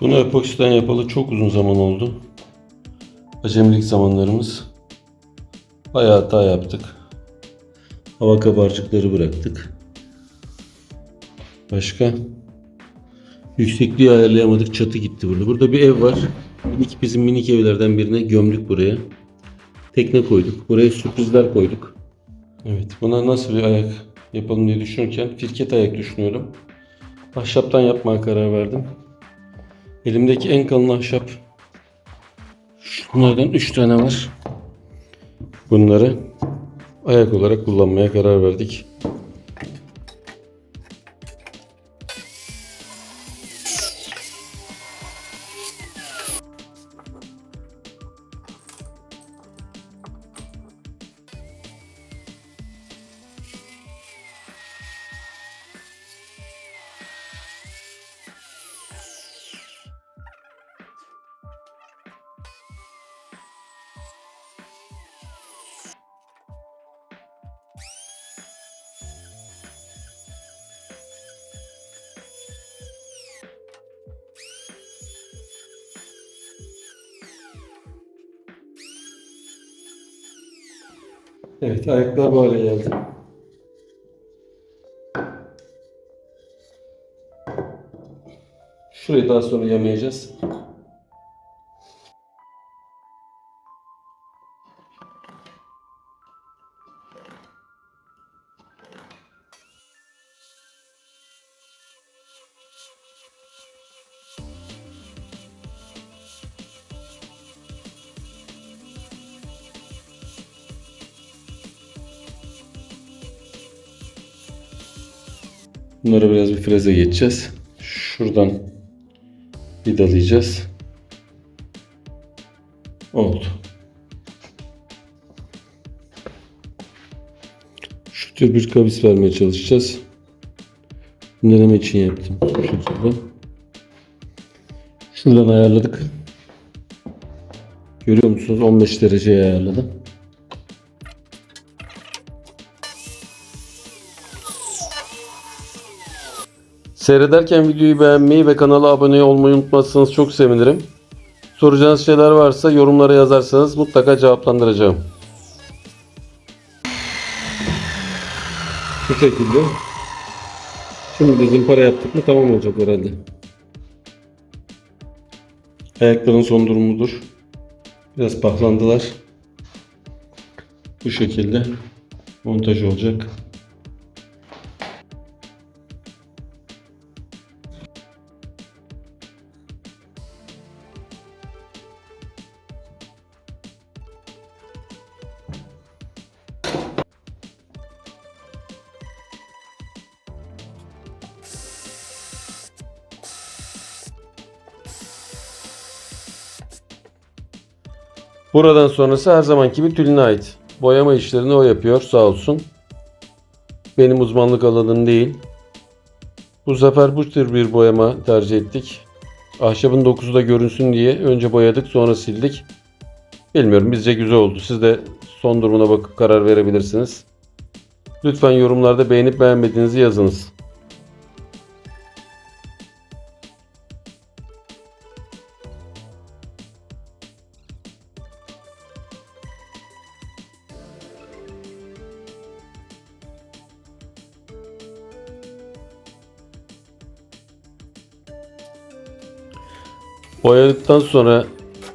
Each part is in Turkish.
Bunu epoksiden yapalı çok uzun zaman oldu. Acemilik zamanlarımız. Bayağı hata yaptık. Hava kabarcıkları bıraktık. Başka? Yüksekliği ayarlayamadık. Çatı gitti burada. Burada bir ev var. Minik, bizim minik evlerden birine gömdük buraya. Tekne koyduk. Buraya sürprizler koyduk. Evet. Buna nasıl bir ayak yapalım diye düşünürken firket ayak düşünüyorum. Ahşaptan yapmaya karar verdim. Elimdeki en kalın ahşap şunlardan 3 tane var. Bunları ayak olarak kullanmaya karar verdik. Evet ayaklar bu hale geldi. Şurayı daha sonra yamayacağız. Bunları biraz bir freze geçeceğiz. Şuradan vidalayacağız. Oldu. Şu tür bir kavis vermeye çalışacağız. Deneme için yaptım. Şekilde. Şuradan ayarladık. Görüyor musunuz? 15 dereceye ayarladım. Seyrederken videoyu beğenmeyi ve kanala abone olmayı unutmazsanız çok sevinirim. Soracağınız şeyler varsa yorumlara yazarsanız mutlaka cevaplandıracağım. Bu şekilde. Şimdi de zımpara yaptık mı tamam olacak herhalde. Ayakların son durumudur. Biraz pahlandılar. Bu şekilde montaj olacak. Buradan sonrası her zamanki gibi Tülin'e ait. Boyama işlerini o yapıyor sağ olsun. Benim uzmanlık alanım değil. Bu sefer bu tür bir boyama tercih ettik. Ahşabın dokusu da görünsün diye önce boyadık sonra sildik. Bilmiyorum bizce güzel oldu. Siz de son durumuna bakıp karar verebilirsiniz. Lütfen yorumlarda beğenip beğenmediğinizi yazınız. Boyadıktan sonra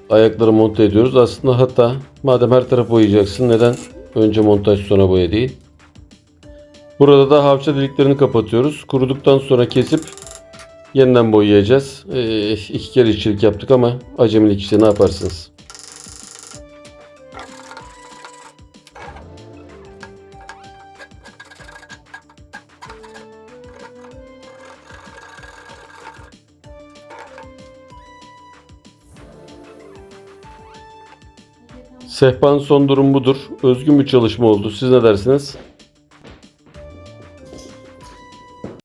ayakları monte ediyoruz. Aslında hata madem her tarafı boyayacaksın neden önce montaj sonra boya değil? Burada da havça deliklerini kapatıyoruz. Kuruduktan sonra kesip yeniden boyayacağız. Ee, iki kere işçilik yaptık ama acemilik işte ne yaparsınız? Sehpanın son durum budur. Özgün bir çalışma oldu. Siz ne dersiniz?